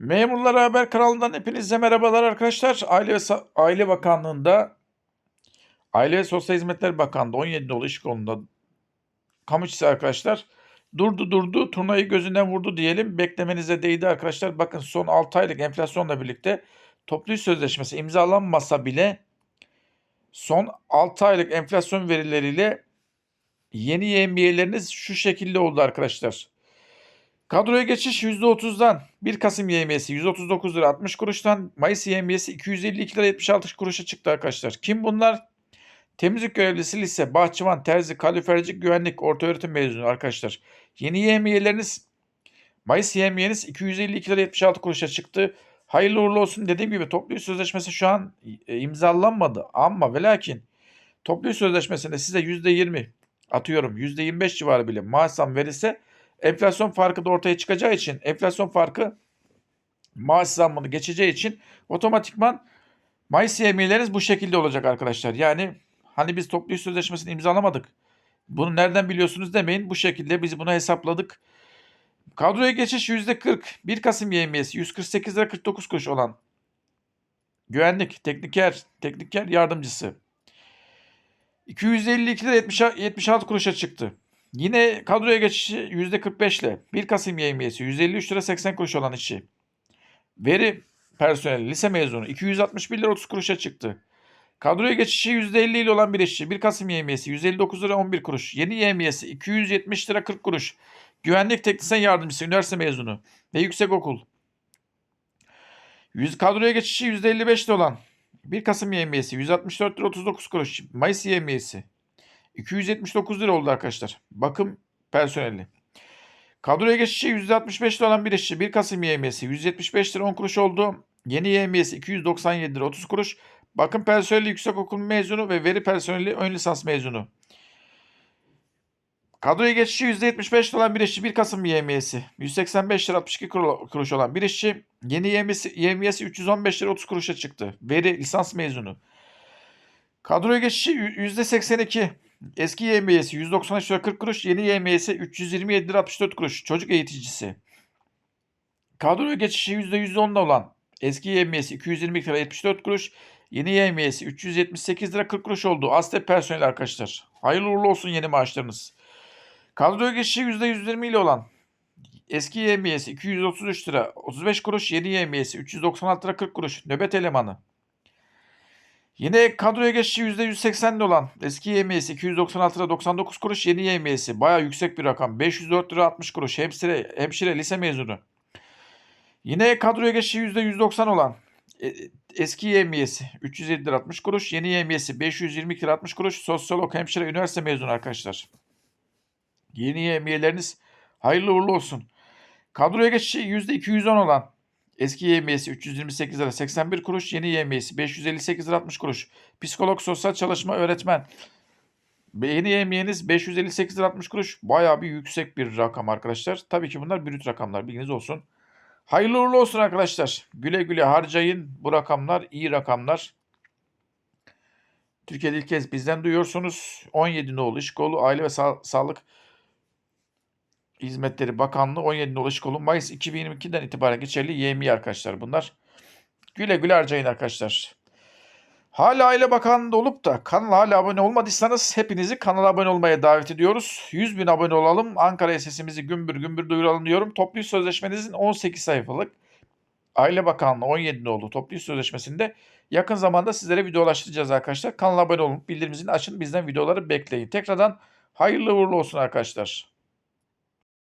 Memurlara Haber kanalından hepinize merhabalar arkadaşlar. Aile ve Aile Bakanlığı'nda Aile ve Sosyal Hizmetler Bakanlığı 17 dolu iş konuda kamu işçisi arkadaşlar durdu durdu turnayı gözünden vurdu diyelim. Beklemenize değdi arkadaşlar. Bakın son 6 aylık enflasyonla birlikte toplu iş sözleşmesi imzalanmasa bile son 6 aylık enflasyon verileriyle yeni yemiyeleriniz şu şekilde oldu arkadaşlar. Kadroya geçiş %30'dan 1 Kasım YM'si 139 lira 60 kuruştan Mayıs YM'si 252 lira 76 kuruşa çıktı arkadaşlar. Kim bunlar? Temizlik görevlisi lise, bahçıvan, terzi, kaloriferci, güvenlik, orta öğretim mezunu arkadaşlar. Yeni YM'leriniz Mayıs YM'niz 252 lira 76 kuruşa çıktı. Hayırlı uğurlu olsun. Dediğim gibi toplu iş sözleşmesi şu an e, imzalanmadı ama ve lakin toplu iş sözleşmesinde size %20 atıyorum %25 civarı bile maaş zam verilse enflasyon farkı da ortaya çıkacağı için enflasyon farkı maaş zammını geçeceği için otomatikman Mayıs yemeğleriniz bu şekilde olacak arkadaşlar. Yani hani biz toplu iş sözleşmesini imzalamadık. Bunu nereden biliyorsunuz demeyin. Bu şekilde biz bunu hesapladık. Kadroya geçiş %40. 1 Kasım yemeğisi 148 lira 49 kuruş olan güvenlik, tekniker, tekniker yardımcısı 252 lira 70, 76 kuruşa çıktı. Yine kadroya geçişi %45 ile 1 Kasım yemeğisi 153 lira 80 kuruş olan işçi. Veri personeli lise mezunu 261 lira 30 kuruşa çıktı. Kadroya geçişi %50 ile olan bir işçi 1 Kasım yemeğisi 159 lira 11 kuruş. Yeni yemeğisi 270 lira 40 kuruş. Güvenlik teknisyen yardımcısı üniversite mezunu ve yüksek okul. 100 kadroya geçişi %55 ile olan 1 Kasım yemiyesi 164 lira 39 kuruş. Mayıs yemiyesi 279 lira oldu arkadaşlar. Bakım personeli. Kadroya geçişi %65 lira olan bir işçi 1 Kasım yemiyesi 175 lira 10 kuruş oldu. Yeni yemiyesi 297 lira 30 kuruş. Bakım personeli yüksek okul mezunu ve veri personeli ön lisans mezunu. Kadroya geçişi %75 olan bir işçi 1 Kasım yemiyesi 185 lira 62 kuru- kuruş olan bir işçi yeni yemiyesi, yemiyesi 315 lira 30 kuruşa çıktı. Veri lisans mezunu. Kadroya geçişi %82 eski yemiyesi 193 lira 40 kuruş yeni yemiyesi 327 lira 64 kuruş çocuk eğiticisi. Kadroya geçişi %110 olan eski yemiyesi 220 lira 74 kuruş yeni yemiyesi 378 lira 40 kuruş oldu. Astek personeli arkadaşlar. Hayırlı uğurlu olsun yeni maaşlarınız. Kadroya geçişi %120 ile olan eski yemiyesi 233 lira 35 kuruş, yeni yemiyesi 396 lira 40 kuruş. Nöbet elemanı. Yine kadroya geçişi %180 ile olan eski yemiyesi 296 lira 99 kuruş, yeni yemiyesi baya yüksek bir rakam 504 lira 60 kuruş. Hemşire, hemşire lise mezunu. Yine kadroya geçişi %190 olan e, eski yemiyesi 307 lira 60 kuruş, yeni yemiyesi 520 lira 60 kuruş. Sosyolog hemşire üniversite mezunu arkadaşlar. Yeni yemiyeleriniz hayırlı uğurlu olsun. Kadroya geçişi %210 olan eski yemiyesi 328 lira 81 kuruş, yeni yemiyesi 558 lira 60 kuruş. Psikolog, sosyal çalışma, öğretmen. Yeni yemiyeniz 558 lira 60 kuruş. Bayağı bir yüksek bir rakam arkadaşlar. Tabii ki bunlar brüt rakamlar bilginiz olsun. Hayırlı uğurlu olsun arkadaşlar. Güle güle harcayın. Bu rakamlar iyi rakamlar. Türkiye'de ilk kez bizden duyuyorsunuz. 17 nolu iş kolu aile ve Sa- sağlık Hizmetleri Bakanlığı 17 nolu iş kolu Mayıs 2022'den itibaren geçerli YMİ arkadaşlar bunlar. Güle güle harcayın arkadaşlar. Hala Aile Bakanlığı'nda olup da kanala hala abone olmadıysanız hepinizi kanala abone olmaya davet ediyoruz. 100 bin abone olalım. Ankara sesimizi gümbür gümbür duyuralım diyorum. Toplu sözleşmenizin 18 sayfalık Aile Bakanlığı 17 nolu toplu sözleşmesinde yakın zamanda sizlere videolaştıracağız arkadaşlar. Kanala abone olun. Bildirim açın. Bizden videoları bekleyin. Tekrardan hayırlı uğurlu olsun arkadaşlar.